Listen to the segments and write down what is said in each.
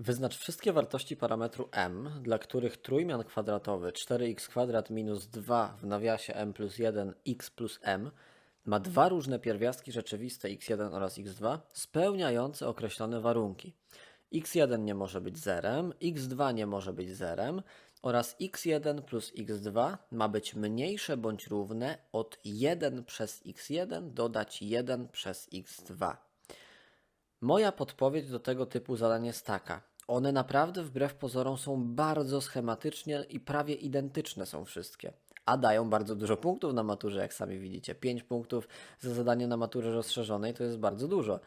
Wyznacz wszystkie wartości parametru m, dla których trójmian kwadratowy 4x kwadrat minus 2 w nawiasie m plus 1 x plus m ma dwa różne pierwiastki rzeczywiste x1 oraz x2 spełniające określone warunki. x1 nie może być zerem, x2 nie może być zerem oraz x1 plus x2 ma być mniejsze bądź równe od 1 przez x1 dodać 1 przez x2. Moja podpowiedź do tego typu zadań jest taka. One naprawdę wbrew pozorom są bardzo schematycznie i prawie identyczne są wszystkie. A dają bardzo dużo punktów na maturze, jak sami widzicie. 5 punktów za zadanie na maturze rozszerzonej to jest bardzo dużo.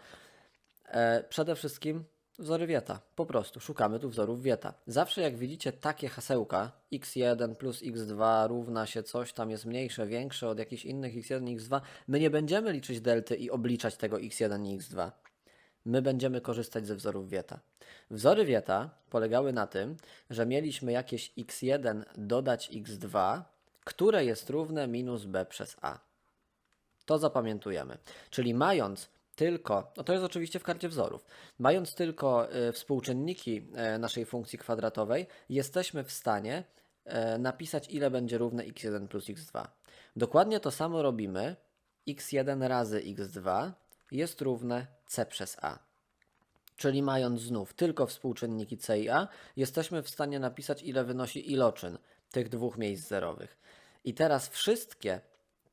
E, przede wszystkim wzory Wieta. Po prostu szukamy tu wzorów Wieta. Zawsze jak widzicie takie hasełka x1 plus x2 równa się coś tam jest mniejsze, większe od jakichś innych x1 i x2, my nie będziemy liczyć delty i obliczać tego x1 i x2 my będziemy korzystać ze wzorów Wieta. Wzory Wieta polegały na tym, że mieliśmy jakieś x1 dodać x2, które jest równe minus b przez a. To zapamiętujemy. Czyli mając tylko, no to jest oczywiście w karcie wzorów, mając tylko y, współczynniki y, naszej funkcji kwadratowej, jesteśmy w stanie y, napisać, ile będzie równe x1 plus x2. Dokładnie to samo robimy. x1 razy x2 jest równe c przez a. Czyli mając znów tylko współczynniki c i a, jesteśmy w stanie napisać, ile wynosi iloczyn tych dwóch miejsc zerowych. I teraz wszystkie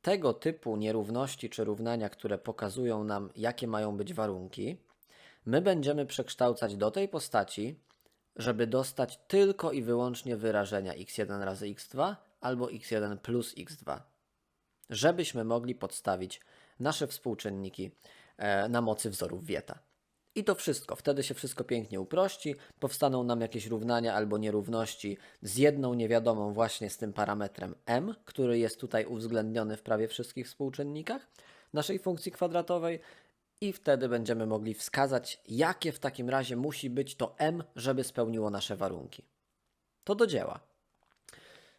tego typu nierówności czy równania, które pokazują nam, jakie mają być warunki, my będziemy przekształcać do tej postaci, żeby dostać tylko i wyłącznie wyrażenia x1 razy x2 albo x1 plus x2 żebyśmy mogli podstawić nasze współczynniki na mocy wzorów Wieta. I to wszystko. Wtedy się wszystko pięknie uprości, powstaną nam jakieś równania albo nierówności z jedną niewiadomą właśnie z tym parametrem m, który jest tutaj uwzględniony w prawie wszystkich współczynnikach naszej funkcji kwadratowej i wtedy będziemy mogli wskazać, jakie w takim razie musi być to m, żeby spełniło nasze warunki. To do dzieła.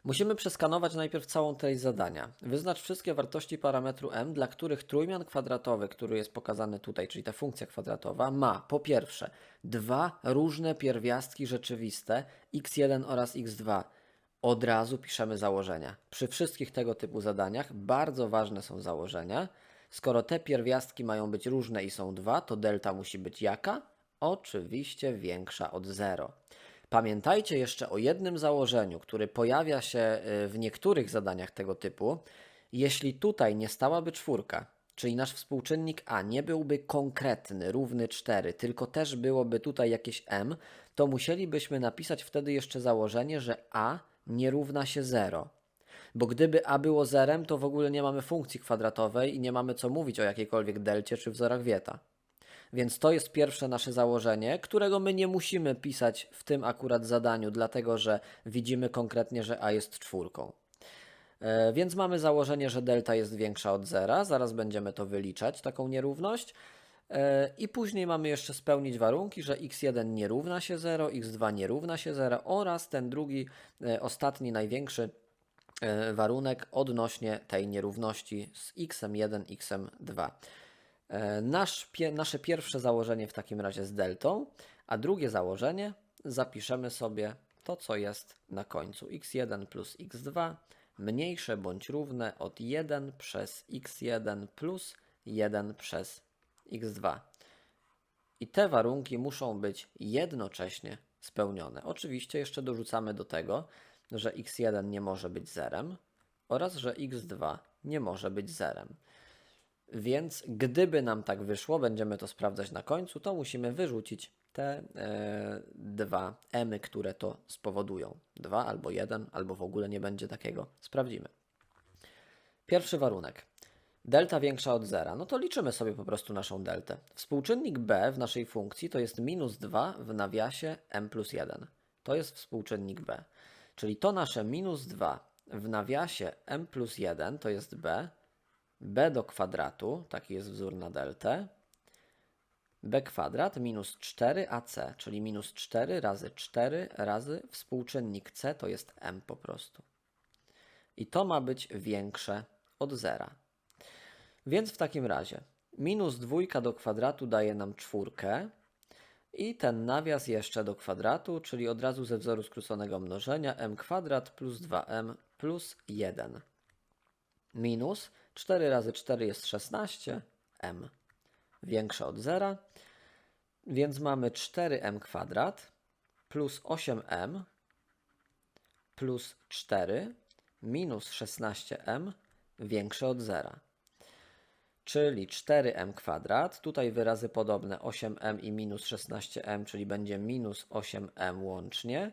Musimy przeskanować najpierw całą treść zadania. Wyznacz wszystkie wartości parametru m, dla których trójmian kwadratowy, który jest pokazany tutaj, czyli ta funkcja kwadratowa, ma po pierwsze dwa różne pierwiastki rzeczywiste x1 oraz x2. Od razu piszemy założenia. Przy wszystkich tego typu zadaniach bardzo ważne są założenia. Skoro te pierwiastki mają być różne i są dwa, to delta musi być jaka? Oczywiście większa od 0. Pamiętajcie jeszcze o jednym założeniu, które pojawia się y, w niektórych zadaniach tego typu. Jeśli tutaj nie stałaby czwórka, czyli nasz współczynnik a nie byłby konkretny, równy 4, tylko też byłoby tutaj jakieś m, to musielibyśmy napisać wtedy jeszcze założenie, że a nie równa się 0. Bo gdyby a było zerem, to w ogóle nie mamy funkcji kwadratowej i nie mamy co mówić o jakiejkolwiek delcie czy wzorach Wieta. Więc to jest pierwsze nasze założenie, którego my nie musimy pisać w tym akurat zadaniu, dlatego że widzimy konkretnie, że a jest czwórką. E, Więc mamy założenie, że delta jest większa od zera. Zaraz będziemy to wyliczać, taką nierówność. E, I później mamy jeszcze spełnić warunki, że x1 nie równa się 0, x2 nie równa się 0 oraz ten drugi, e, ostatni, największy warunek odnośnie tej nierówności z x1, x2. E, Nasz, pie, nasze pierwsze założenie w takim razie z deltą, a drugie założenie zapiszemy sobie to, co jest na końcu. x1 plus x2 mniejsze bądź równe od 1 przez x1 plus 1 przez x2. I te warunki muszą być jednocześnie spełnione. Oczywiście jeszcze dorzucamy do tego, że x1 nie może być zerem oraz że x2 nie może być zerem. Więc gdyby nam tak wyszło, będziemy to sprawdzać na końcu, to musimy wyrzucić te e, dwa emy, które to spowodują. Dwa albo jeden, albo w ogóle nie będzie takiego. Sprawdzimy. Pierwszy warunek. Delta większa od zera. No to liczymy sobie po prostu naszą deltę. Współczynnik b w naszej funkcji to jest minus 2 w nawiasie m plus 1. To jest współczynnik b. Czyli to nasze minus 2 w nawiasie m plus 1 to jest b, b do kwadratu, taki jest wzór na deltę, b kwadrat minus 4ac, czyli minus 4 razy 4 razy współczynnik c, to jest m po prostu. I to ma być większe od zera. Więc w takim razie minus dwójka do kwadratu daje nam czwórkę, i ten nawias jeszcze do kwadratu, czyli od razu ze wzoru skróconego mnożenia m kwadrat plus 2m plus 1 minus 4 razy 4 jest 16 m. Większe od zera, więc mamy 4m kwadrat plus 8m plus 4 minus 16m większe od zera. Czyli 4m kwadrat, tutaj wyrazy podobne 8m i minus 16m, czyli będzie minus 8m łącznie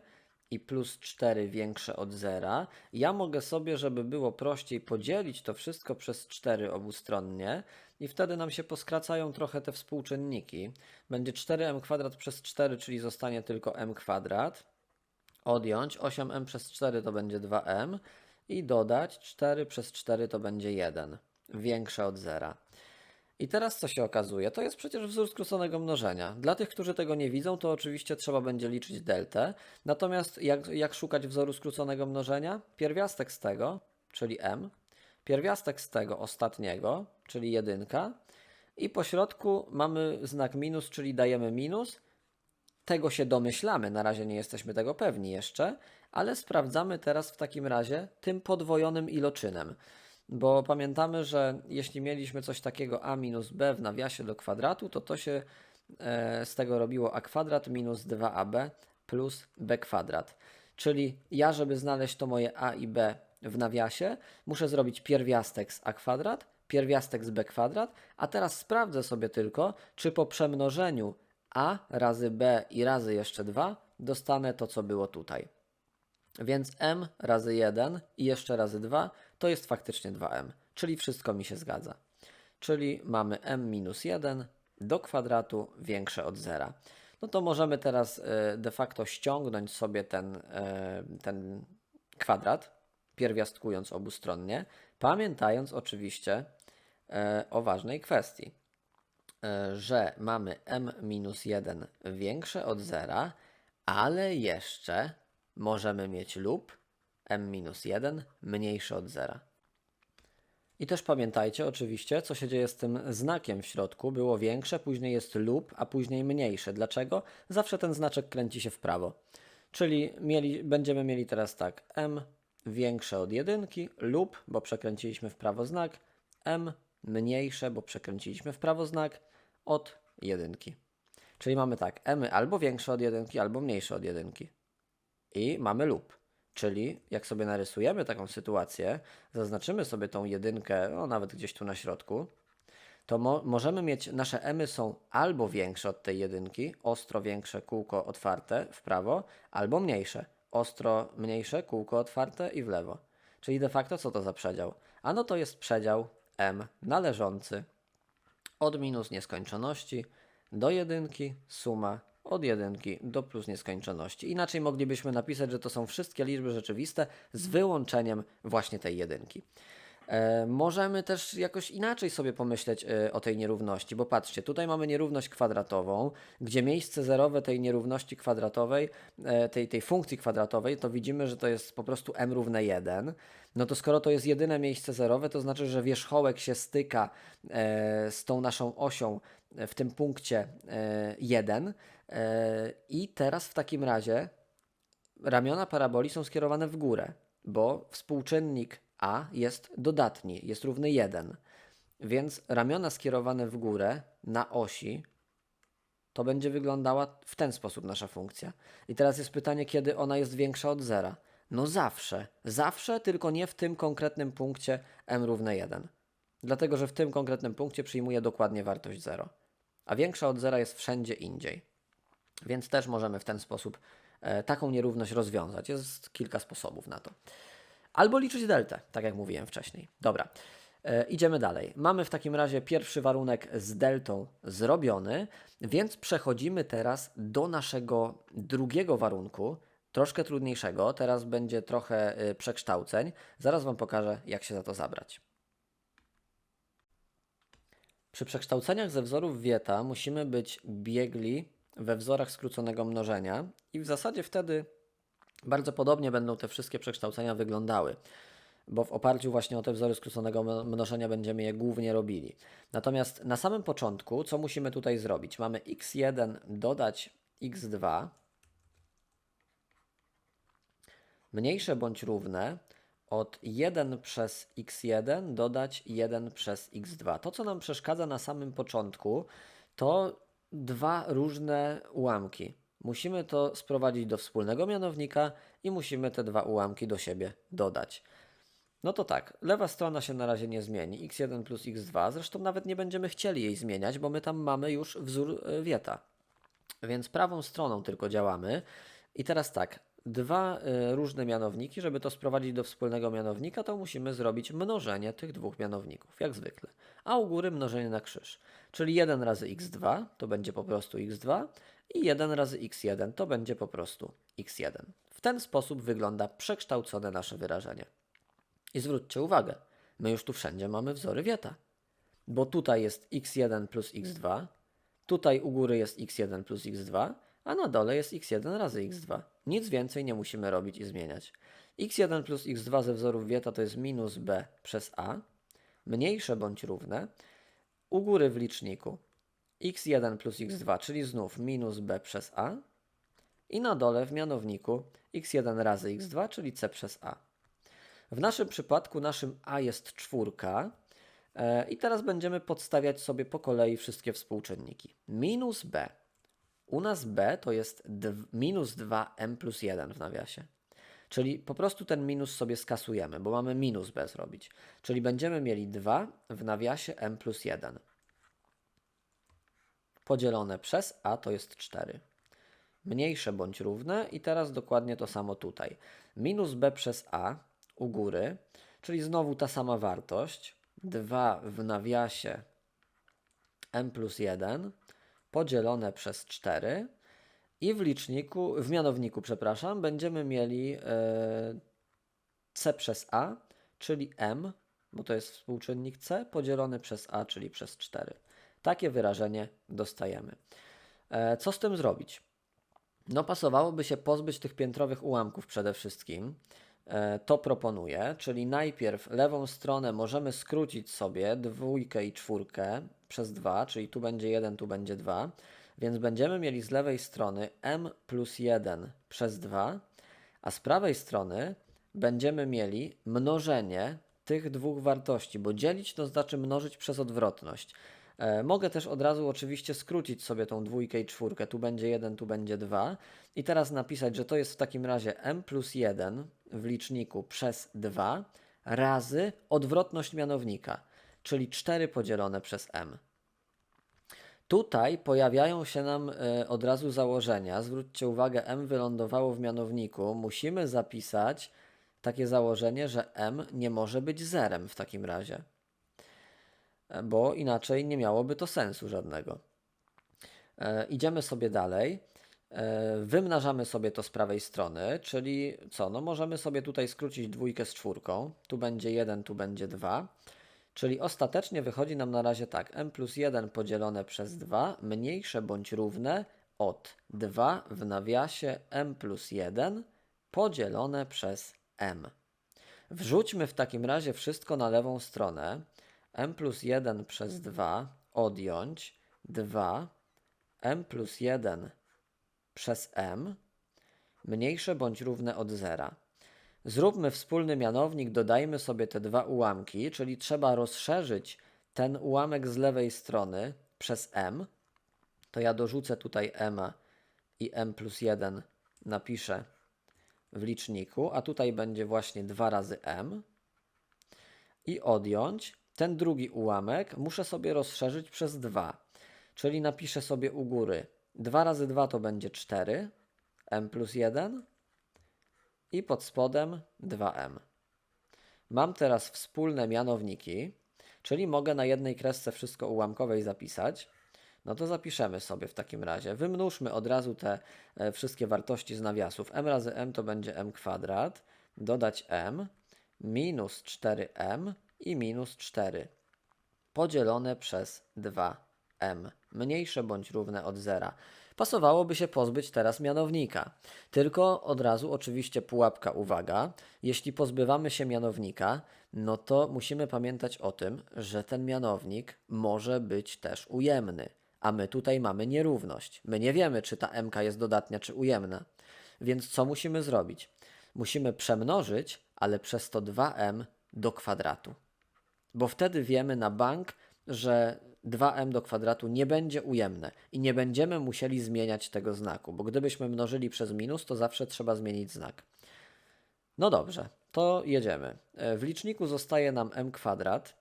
i plus 4 większe od zera. Ja mogę sobie, żeby było prościej, podzielić to wszystko przez 4 obustronnie i wtedy nam się poskracają trochę te współczynniki. Będzie 4m kwadrat przez 4, czyli zostanie tylko m kwadrat. Odjąć 8m przez 4 to będzie 2m i dodać 4 przez 4 to będzie 1, większe od zera. I teraz co się okazuje? To jest przecież wzór skróconego mnożenia. Dla tych, którzy tego nie widzą, to oczywiście trzeba będzie liczyć deltę. Natomiast jak, jak szukać wzoru skróconego mnożenia? Pierwiastek z tego, czyli m, pierwiastek z tego ostatniego, czyli jedynka i po środku mamy znak minus, czyli dajemy minus. Tego się domyślamy, na razie nie jesteśmy tego pewni jeszcze, ale sprawdzamy teraz w takim razie tym podwojonym iloczynem. Bo pamiętamy, że jeśli mieliśmy coś takiego a minus b w nawiasie do kwadratu, to to się e, z tego robiło a kwadrat minus 2ab plus b kwadrat. Czyli ja, żeby znaleźć to moje a i b w nawiasie, muszę zrobić pierwiastek z a kwadrat, pierwiastek z b kwadrat, a teraz sprawdzę sobie tylko, czy po przemnożeniu a razy b i razy jeszcze 2 dostanę to, co było tutaj. Więc m razy 1 i jeszcze razy 2 to jest faktycznie 2m, czyli wszystko mi się zgadza. Czyli mamy m minus 1 do kwadratu większe od zera. No to możemy teraz e, de facto ściągnąć sobie ten, e, ten kwadrat, pierwiastkując obustronnie, pamiętając oczywiście e, o ważnej kwestii, że mamy m minus 1 większe od zera, ale jeszcze możemy mieć lub m-1 mniejszy od zera. I też pamiętajcie oczywiście, co się dzieje z tym znakiem w środku. Było większe, później jest lub, a później mniejsze. Dlaczego? Zawsze ten znaczek kręci się w prawo. Czyli mieli, będziemy mieli teraz tak m większe od jedynki lub, bo przekręciliśmy w prawo znak, m mniejsze, bo przekręciliśmy w prawo znak od jedynki. Czyli mamy tak, m albo większe od jedynki, albo mniejsze od jedynki. I mamy lub. Czyli jak sobie narysujemy taką sytuację, zaznaczymy sobie tą jedynkę, no nawet gdzieś tu na środku, to mo możemy mieć, nasze emy są albo większe od tej jedynki, ostro większe, kółko otwarte w prawo, albo mniejsze, ostro mniejsze, kółko otwarte i w lewo. Czyli de facto co to za przedział? Ano to jest przedział m należący od minus nieskończoności do jedynki suma od jedynki do plus nieskończoności. Inaczej moglibyśmy napisać, że to są wszystkie liczby rzeczywiste z wyłączeniem właśnie tej jedynki. E, możemy też jakoś inaczej sobie pomyśleć e, o tej nierówności, bo patrzcie, tutaj mamy nierówność kwadratową, gdzie miejsce zerowe tej nierówności kwadratowej, e, tej, tej funkcji kwadratowej, to widzimy, że to jest po prostu m równe 1. No to skoro to jest jedyne miejsce zerowe, to znaczy, że wierzchołek się styka e, z tą naszą osią w tym punkcie 1. E, I teraz w takim razie ramiona paraboli są skierowane w górę, bo współczynnik a jest dodatni, jest równy 1. Więc ramiona skierowane w górę na osi to będzie wyglądała w ten sposób nasza funkcja. I teraz jest pytanie, kiedy ona jest większa od zera. No zawsze, zawsze, tylko nie w tym konkretnym punkcie m równe 1. Dlatego, że w tym konkretnym punkcie przyjmuje dokładnie wartość 0. A większa od zera jest wszędzie indziej. Więc też możemy w ten sposób e, taką nierówność rozwiązać. Jest kilka sposobów na to. Albo liczyć deltę, tak jak mówiłem wcześniej. Dobra, e, idziemy dalej. Mamy w takim razie pierwszy warunek z deltą zrobiony, więc przechodzimy teraz do naszego drugiego warunku, troszkę trudniejszego. Teraz będzie trochę e, przekształceń. Zaraz Wam pokażę, jak się za to zabrać. Przy przekształceniach ze wzorów Wieta musimy być biegli we wzorach skróconego mnożenia i w zasadzie wtedy bardzo podobnie będą te wszystkie przekształcenia wyglądały. bo w oparciu właśnie o te wzory skróconego mno- mnożenia będziemy je głównie robili. Natomiast na samym początku, co musimy tutaj zrobić? Mamy x1 dodać x2 mniejsze bądź równe od 1 przez x1 dodać 1 przez x2. To, co nam przeszkadza na samym początku, to dwa różne ułamki. Musimy to sprowadzić do wspólnego mianownika i musimy te dwa ułamki do siebie dodać. No to tak, lewa strona się na razie nie zmieni, x1 plus x2, zresztą nawet nie będziemy chcieli jej zmieniać, bo my tam mamy już wzór y, wieta. Więc prawą stroną tylko działamy. I teraz tak, dwa y, różne mianowniki, żeby to sprowadzić do wspólnego mianownika, to musimy zrobić mnożenie tych dwóch mianowników, jak zwykle. A u góry mnożenie na krzyż. Czyli 1 razy x2 to będzie po prostu x2 i 1 razy x1 to będzie po prostu x1. W ten sposób wygląda przekształcone nasze wyrażenie. I zwróćcie uwagę, my już tu wszędzie mamy wzory wieta, bo tutaj jest x1 plus x2, tutaj u góry jest x1 plus x2, a na dole jest x1 razy x2. Nic więcej nie musimy robić i zmieniać. x1 plus x2 ze wzorów wieta to jest minus b przez a, mniejsze bądź równe, u góry w liczniku x1 plus x2, czyli znów minus b przez a, i na dole w mianowniku x1 razy x2, czyli c przez a. W naszym przypadku naszym a jest czwórka e, i teraz będziemy podstawiać sobie po kolei wszystkie współczynniki. Minus b. U nas b to jest minus 2m plus 1 w nawiasie. Czyli po prostu ten minus sobie skasujemy, bo mamy minus b zrobić. Czyli będziemy mieli 2 w nawiasie m plus 1. Podzielone przez a to jest 4 mniejsze bądź równe i teraz dokładnie to samo tutaj. Minus b przez a u góry, czyli znowu ta sama wartość, 2 w nawiasie m plus 1 podzielone przez 4 i w liczniku, w mianowniku, przepraszam, będziemy mieli e, c przez a, czyli m, bo to jest współczynnik c, podzielony przez a, czyli przez 4. Takie wyrażenie dostajemy. E, co z tym zrobić? No, pasowałoby się pozbyć tych piętrowych ułamków przede wszystkim. E, To proponuję, czyli najpierw lewą stronę możemy skrócić sobie dwójkę i czwórkę przez 2, czyli tu będzie 1, tu będzie 2, więc będziemy mieli z lewej strony m plus 1 przez 2, a z prawej strony będziemy mieli mnożenie tych dwóch wartości, bo dzielić to znaczy mnożyć przez odwrotność. E, Mogę też od razu oczywiście skrócić sobie tą dwójkę i czwórkę. Tu będzie 1, tu będzie 2. I teraz napisać, że to jest w takim razie m plus 1 w liczniku przez 2 razy odwrotność mianownika, czyli 4 podzielone przez m. Tutaj pojawiają się nam e, od razu założenia. Zwróćcie uwagę, m wylądowało w mianowniku. Musimy zapisać takie założenie, że m nie może być zerem w takim razie bo inaczej nie miałoby to sensu żadnego. E, idziemy sobie dalej. E, wymnażamy sobie to z prawej strony, czyli co? No możemy sobie tutaj skrócić dwójkę z czwórką. Tu będzie 1, tu będzie 2. Czyli ostatecznie wychodzi nam na razie tak. m plus 1 podzielone przez 2 mniejsze bądź równe od 2 w nawiasie m plus 1 podzielone przez m. Wrzućmy w takim razie wszystko na lewą stronę. M plus 1 przez 2 odjąć 2 m plus 1 przez m mniejsze bądź równe od zera. Zróbmy wspólny mianownik, dodajmy sobie te dwa ułamki, czyli trzeba rozszerzyć ten ułamek z lewej strony przez m. To ja dorzucę tutaj m i m plus 1 napiszę w liczniku, a tutaj będzie właśnie 2 razy m. I odjąć ten drugi ułamek muszę sobie rozszerzyć przez 2. Czyli napiszę sobie u góry 2 razy 2 to będzie 4, m plus 1 i pod spodem 2m. Mam teraz wspólne mianowniki, czyli mogę na jednej kresce wszystko ułamkowej zapisać. No to zapiszemy sobie w takim razie. Wymnóżmy od razu te e, wszystkie wartości z nawiasów. m razy m to będzie m kwadrat, dodać m, minus 4m i minus 4 podzielone przez 2m, mniejsze bądź równe od zera. Pasowałoby się pozbyć teraz mianownika. Tylko od razu oczywiście pułapka uwaga. Jeśli pozbywamy się mianownika, no to musimy pamiętać o tym, że ten mianownik może być też ujemny. A my tutaj mamy nierówność. My nie wiemy, czy ta mk jest dodatnia, czy ujemna. Więc co musimy zrobić? Musimy przemnożyć, ale przez to 2m do kwadratu. Bo wtedy wiemy na bank, że 2m do kwadratu nie będzie ujemne i nie będziemy musieli zmieniać tego znaku, bo gdybyśmy mnożyli przez minus, to zawsze trzeba zmienić znak. No dobrze, to jedziemy. E, W liczniku zostaje nam m kwadrat.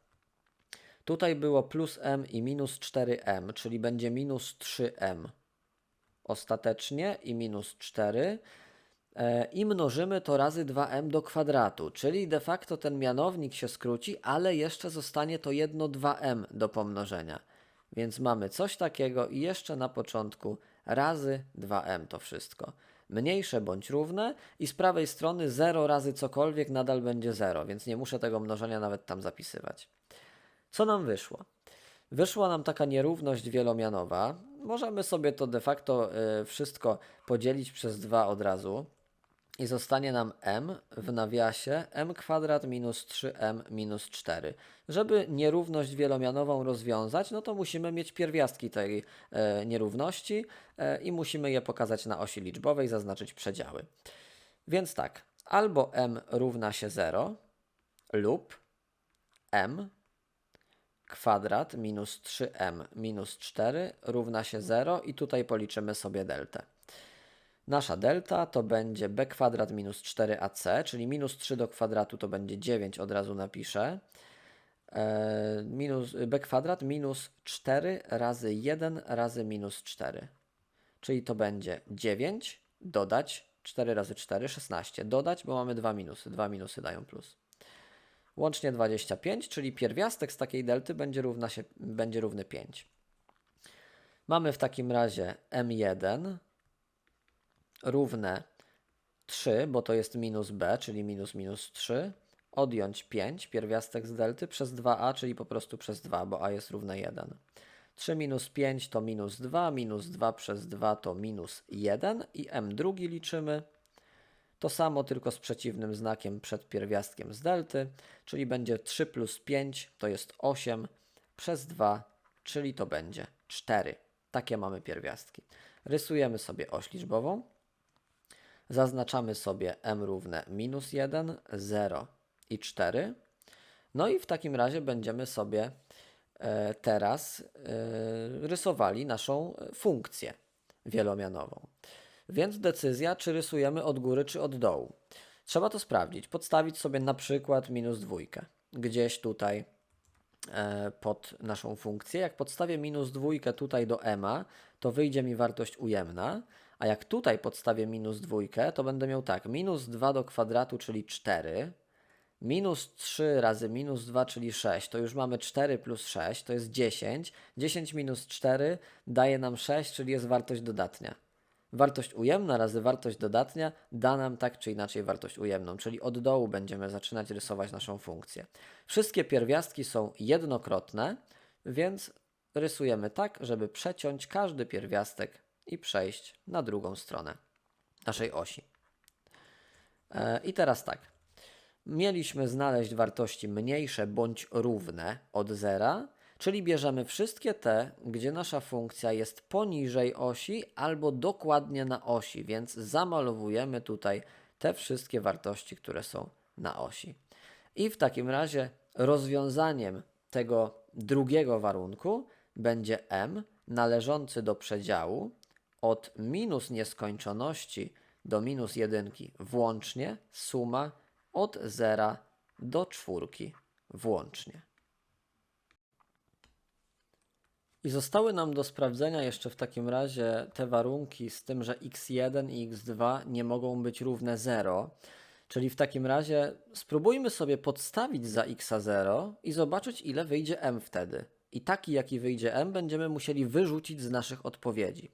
Tutaj było plus m i minus 4m, czyli będzie minus 3m ostatecznie i minus 4 e, i mnożymy to razy 2m do kwadratu, czyli de facto ten mianownik się skróci, ale jeszcze zostanie to jedno 2m do pomnożenia. Więc mamy coś takiego i jeszcze na początku razy 2m to wszystko. Mniejsze bądź równe i z prawej strony 0 razy cokolwiek nadal będzie 0, więc nie muszę tego mnożenia nawet tam zapisywać. Co nam wyszło? Wyszła nam taka nierówność wielomianowa. Możemy sobie to de facto y, wszystko podzielić przez 2 od razu. I zostanie nam m w nawiasie m kwadrat minus 3m minus 4. Żeby nierówność wielomianową rozwiązać, no to musimy mieć pierwiastki tej e, nierówności e, i musimy je pokazać na osi liczbowej, zaznaczyć przedziały. Więc tak, albo m równa się 0 lub m kwadrat minus 3m minus 4 równa się 0 i tutaj policzymy sobie deltę. Nasza delta to będzie b kwadrat minus 4ac, czyli minus 3 do kwadratu to będzie 9, od razu napiszę. E, minus, b kwadrat minus 4 razy 1 razy minus 4. Czyli to będzie 9 dodać 4 razy 4, 16. Dodać, bo mamy dwa minusy. Dwa minusy dają plus. Łącznie 25, czyli pierwiastek z takiej delty będzie, równa się, będzie równy 5. Mamy w takim razie m1 równe 3, bo to jest minus b, czyli minus minus 3, odjąć 5, pierwiastek z delty, przez 2a, czyli po prostu przez 2, bo a jest równe 1. 3 minus 5 to minus 2, minus 2 przez 2 to minus 1 i m drugi liczymy. To samo, tylko z przeciwnym znakiem przed pierwiastkiem z delty, czyli będzie 3 plus 5 to jest 8 przez 2, czyli to będzie 4. Takie mamy pierwiastki. Rysujemy sobie oś liczbową. Zaznaczamy sobie m równe minus 1, 0 i 4. No i w takim razie będziemy sobie e, teraz e, rysowali naszą funkcję wielomianową. Więc decyzja, czy rysujemy od góry, czy od dołu. Trzeba to sprawdzić. Podstawić sobie na przykład minus dwójkę gdzieś tutaj e, pod naszą funkcję. Jak podstawię minus dwójkę tutaj do m, to wyjdzie mi wartość ujemna. A jak tutaj podstawię minus dwójkę, to będę miał tak, minus 2 do kwadratu, czyli 4, minus 3 razy minus 2, czyli 6, to już mamy 4 plus 6, to jest 10. 10 minus 4 daje nam 6, czyli jest wartość dodatnia. Wartość ujemna razy wartość dodatnia da nam tak czy inaczej wartość ujemną, czyli od dołu będziemy zaczynać rysować naszą funkcję. Wszystkie pierwiastki są jednokrotne, więc rysujemy tak, żeby przeciąć każdy pierwiastek i przejść na drugą stronę naszej osi. E, I teraz tak. Mieliśmy znaleźć wartości mniejsze bądź równe od zera, czyli bierzemy wszystkie te, gdzie nasza funkcja jest poniżej osi albo dokładnie na osi, więc zamalowujemy tutaj te wszystkie wartości, które są na osi. I w takim razie rozwiązaniem tego drugiego warunku będzie m należący do przedziału od minus nieskończoności do minus jedynki włącznie suma od zera do czwórki włącznie. I zostały nam do sprawdzenia jeszcze w takim razie te warunki z tym, że x1 i x2 nie mogą być równe 0. Czyli w takim razie spróbujmy sobie podstawić za x0 i zobaczyć ile wyjdzie m wtedy. I taki jaki wyjdzie m będziemy musieli wyrzucić z naszych odpowiedzi.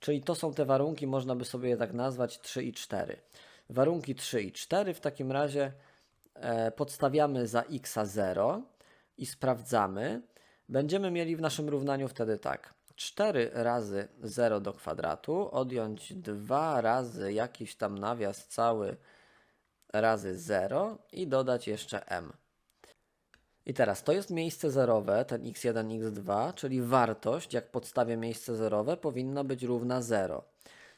Czyli to są te warunki, można by sobie je tak nazwać 3 i 4. Warunki 3 i 4 w takim razie e, podstawiamy za x 0 i sprawdzamy. Będziemy mieli w naszym równaniu wtedy tak. 4 razy 0 do kwadratu, odjąć 2 razy jakiś tam nawias cały razy 0 i dodać jeszcze m. I teraz to jest miejsce zerowe, ten x1, x2, czyli wartość, jak podstawię miejsce zerowe, powinna być równa 0.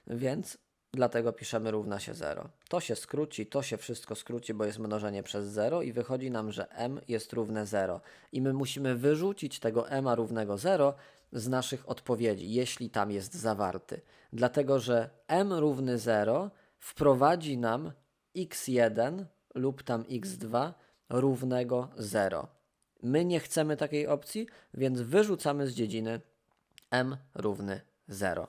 Więc dlatego piszemy równa się 0. To się skróci, to się wszystko skróci, bo jest mnożenie przez 0 i wychodzi nam, że m jest równe 0. I my musimy wyrzucić tego m równego 0 z naszych odpowiedzi, jeśli tam jest zawarty. Dlatego, że m równy 0 wprowadzi nam x1 lub tam x2 równego 0. My nie chcemy takiej opcji, więc wyrzucamy z dziedziny m równy 0.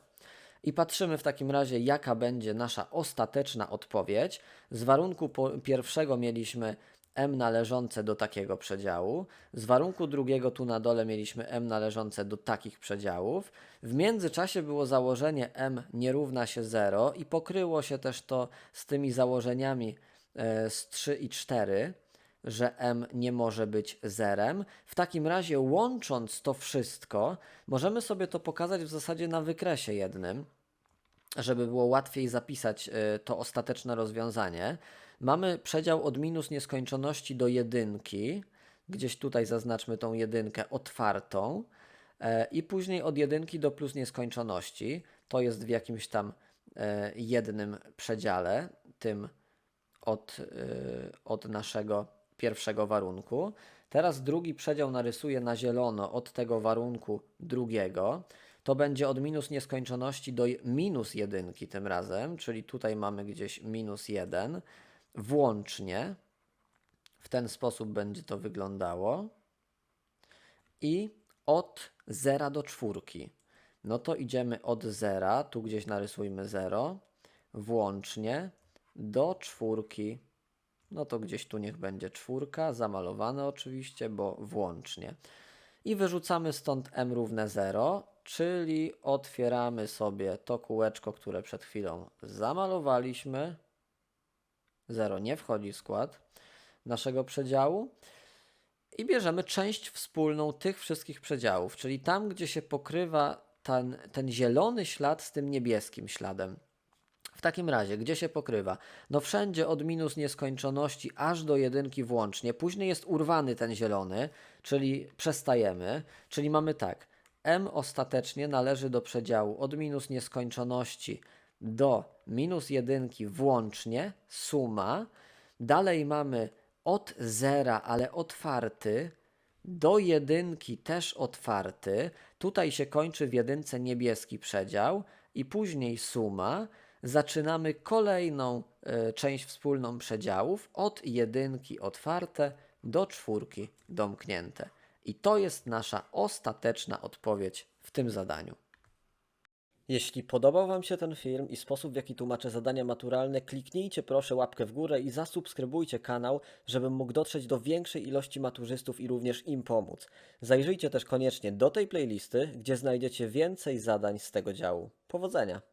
I patrzymy w takim razie, jaka będzie nasza ostateczna odpowiedź. Z warunku pierwszego mieliśmy m należące do takiego przedziału, z warunku drugiego tu na dole mieliśmy m należące do takich przedziałów. W międzyczasie było założenie m nie równa się 0 i pokryło się też to z tymi założeniami e, z 3 i 4 że m nie może być zerem. W takim razie, łącząc to wszystko, możemy sobie to pokazać w zasadzie na wykresie jednym, żeby było łatwiej zapisać y, to ostateczne rozwiązanie. Mamy przedział od minus nieskończoności do jedynki. Gdzieś tutaj zaznaczmy tą jedynkę otwartą. E, I później od jedynki do plus nieskończoności. To jest w jakimś tam e, jednym przedziale, tym od, y, od naszego pierwszego warunku. Teraz drugi przedział narysuję na zielono od tego warunku drugiego. To będzie od minus nieskończoności do minus jedynki tym razem, czyli tutaj mamy gdzieś minus 1 włącznie. W ten sposób będzie to wyglądało. I od 0 do czwórki. No to idziemy od 0, tu gdzieś narysujmy 0, włącznie do czwórki. No to gdzieś tu niech będzie czwórka, zamalowane oczywiście, bo włącznie. I wyrzucamy stąd m równe 0, czyli otwieramy sobie to kółeczko, które przed chwilą zamalowaliśmy. 0 nie wchodzi w skład naszego przedziału. I bierzemy część wspólną tych wszystkich przedziałów, czyli tam, gdzie się pokrywa ten, ten zielony ślad z tym niebieskim śladem. Takim razie, gdzie się pokrywa? No wszędzie od minus nieskończoności aż do jedynki włącznie. Później jest urwany ten zielony, czyli przestajemy. Czyli mamy tak, m ostatecznie należy do przedziału od minus nieskończoności do minus jedynki włącznie, suma. Dalej mamy od zera, ale otwarty, do jedynki też otwarty. Tutaj się kończy w jedynce niebieski przedział i później suma. Zaczynamy kolejną e, część wspólną przedziałów od jedynki otwarte do czwórki domknięte. I to jest nasza ostateczna odpowiedź w tym zadaniu. Jeśli podobał Wam się ten film i sposób, w jaki tłumaczę zadania maturalne, kliknijcie proszę łapkę w górę i zasubskrybujcie kanał, żebym mógł dotrzeć do większej ilości maturzystów i również im pomóc. Zajrzyjcie też koniecznie do tej playlisty, gdzie znajdziecie więcej zadań z tego działu. Powodzenia!